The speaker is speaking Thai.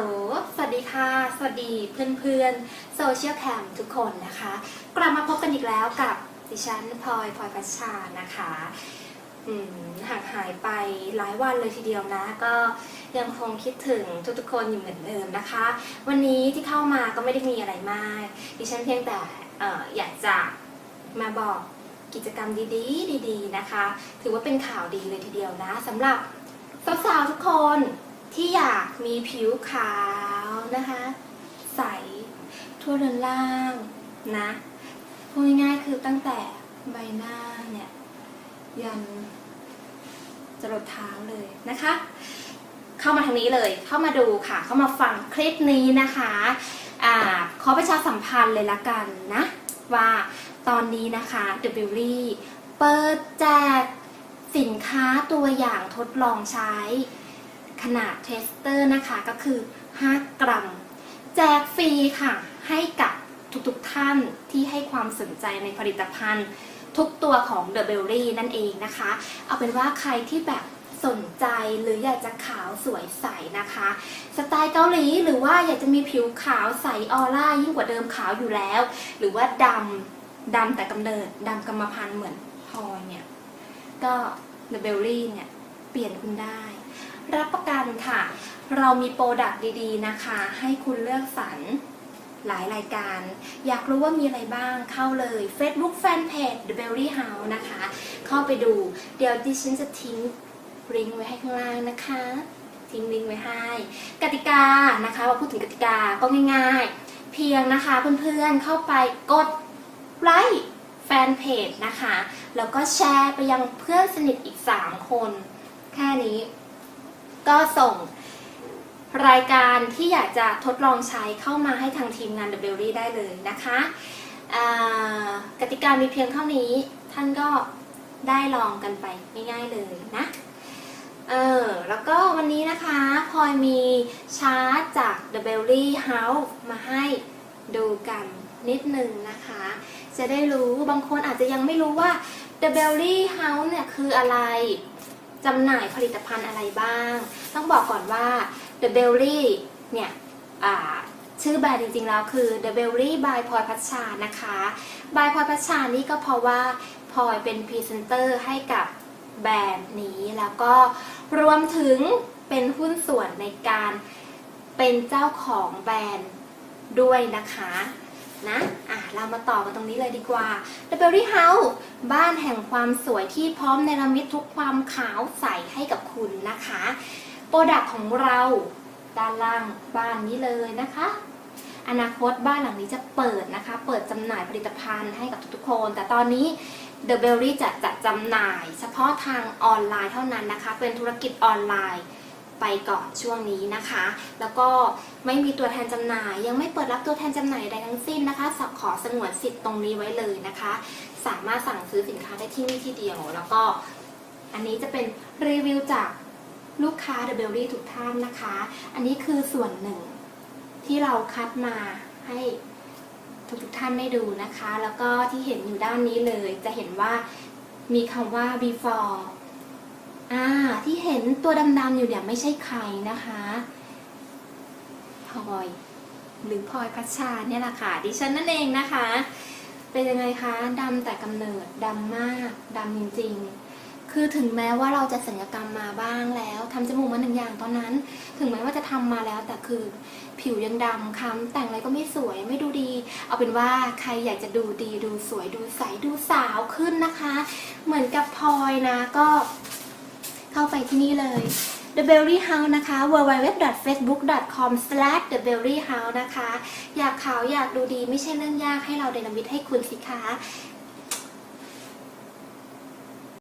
ลสวัสดีค่ะ สวัสดีเพื่อนๆโซเชียลแคมทุกคนนะคะ กลับมาพบกันอีกแล้วกับดิฉันพลอยพลอยพัชชานะคะห่างหายไปหลายวันเลยทีเดียวนะ ก็ยังคงคิดถึงทุกๆคนอยู่เหมือนเดิมนะคะ วันนี้ที่เข้ามาก็ไม่ได้มีอะไรมาก ดิฉันเพียงแต่อออยากจะมาบอกกิจกรรมดีๆ ดี ๆ นะคะ ถือว่าเป็นข่าวดีเลยทีเดียวนะสำหรับสาวๆทุกคน ที่อยากมีผิวขาวนะคะ ใส ทั่วเรือนล่างนะพูดง่ายๆคือตั้งแต่ใบหน้าเนี่ย ยันจรดเท้าเลยนะคะ เข้ามาทางนี้เลยเข้ามาดูค่ะ เข้ามาฟังคลิปนี้นะคะอ่าขอประชาสัมพันธ์เลยละกันนะ ว่าตอนนี้นะคะ The Beauty เปิดแจกสินค้าตัวอย่างทดลองใช้ ขนาดเทสเตอร์นะคะก็คือ 5 กรัม แจกฟรีค่ะ ให้กับทุกๆท่านที่ให้ความสนใจในผลิตภัณฑ์ ทุกตัวของ The Berry นั่นเองนะคะ เอาเป็นว่าใครที่แบบสนใจหรืออยากจะขาวสวยใสนะคะ สไตล์เกาหลีหรือว่าอยากจะมีผิวขาวใสออร่ายิ่งกว่าเดิมขาวอยู่แล้ว หรือว่าดำดำแต่กำเนิดดำกรรมพันธุ์เหมือนพลอยเนี่ย ก็ The Berry เนี่ย เปลี่ยนคุณได้ รับประกันค่ะ เรามีโปรดักต์ดีๆนะคะ ให้คุณเลือกสรรหลายรายการ อยากรู้ว่ามีอะไรบ้างเข้าเลย Facebook Fanpage The Berry House นะคะ เข้าไปดู เดี๋ยวดิฉันจะทิ้งลิงก์ไว้ให้ข้างล่างนะคะ ทิ้งลิงก์ไว้ให้ กติกานะคะว่าพูดถึงกติกาก็ง่ายๆ เพียงนะคะเพื่อนๆเข้าไปกดไลค์แฟนเพจนะคะ แล้วก็แชร์ไปยังเพื่อนสนิทอีก 3 คน แค่นี้ ก็ส่งรายการที่อยากจะทดลองใช้เข้ามาให้ทางทีมงาน The Berry ได้เลยนะคะกติกามีเพียงเท่านี้ท่านก็ได้ลองกันไปง่ายๆเลยนะเออแล้วก็วันนี้นะคะพลอยมีชาร์จจาก The Berry House มาให้ดูกันนิดนึงนะคะ จะได้รู้บางคนอาจจะยังไม่รู้ว่า The Berry House เนี่ยคืออะไร จำหน่ายผลิตภัณฑ์อะไรบ้าง ต้องบอกก่อนว่า The Berry เนี่ยชื่อแบรนด์จริงๆแล้วคือ The Berry by พลอยพัชชานะคะ by พลอยพัชชานี่ก็เพราะว่าพลอยเป็นพรีเซนเตอร์ให้กับแบรนด์นี้ แล้วก็รวมถึงเป็นหุ้นส่วนในการเป็นเจ้าของแบรนด์ด้วยนะคะ นะอะเรามาต่อกันตรงนี้เลยดีกว่า The Berry House บ้านแห่งความสวยที่พร้อมในระมิดทุกความขาวใสให้กับคุณนะคะโปรดักของเราด้านล่างบ้านนี้เลยนะคะ อนาคตบ้านหลังนี้จะเปิดนะคะ เปิดจำหน่ายผลิตภัณฑ์ให้กับทุกๆคน แต่ตอนนี้ The Berry จะจัดจำหน่าย เฉพาะทางออนไลน์เท่านั้นนะคะ เป็นธุรกิจออนไลน์ ไปก่อนช่วงนี้นะคะ แล้วก็ไม่มีตัวแทนจำหน่าย ยังไม่เปิดรับตัวแทนจำหน่ายใดทั้งสิ้นนะคะสขอสงวนสิทธิ์ตรงนี้ไว้เลยนะคะ สามารถสั่งซื้อสินค้าได้ที่นี่ที่เดียว แล้วก็อันนี้จะเป็นรีวิวจากลูกค้า The Berry ทุกท่านนะคะ อันนี้คือส่วนหนึ่งที่เราคัดมาให้ทุกทุกท่านได้ดูนะคะ แล้วก็ที่เห็นอยู่ด้านนี้เลย จะเห็นว่ามีคำว่า before อ่าที่เห็นตัวดำๆอยู่เนี่ยไม่ใช่ใครนะคะพลอยหรือพลอยพัชชาเนี่ยแหละค่ะดิฉันนั่นเองนะคะ เป็นยังไงคะดำแต่กำเนิดดำมากดำจริงๆ คือถึงแม้ว่าเราจะสัญญกรรมมาบ้างแล้วทำจมูกมาหนึ่งอย่างตอนนั้น ถึงแม้ว่าจะทำมาแล้วแต่คือผิวยังดำค้ำแต่งอะไรก็ไม่สวยไม่ดูดี เอาเป็นว่าใครอยากจะดูดีดูสวยดูใสดูสาวขึ้นนะคะ เหมือนกับพลอยนะก็ เข้าไปที่นี่เลย The Berry House นะคะ www.facebook.com/theberryhouse นะคะ อยากขาวอยากดูดีไม่ใช่เรื่องยากให้เราเดนมิดให้คุณสิคะ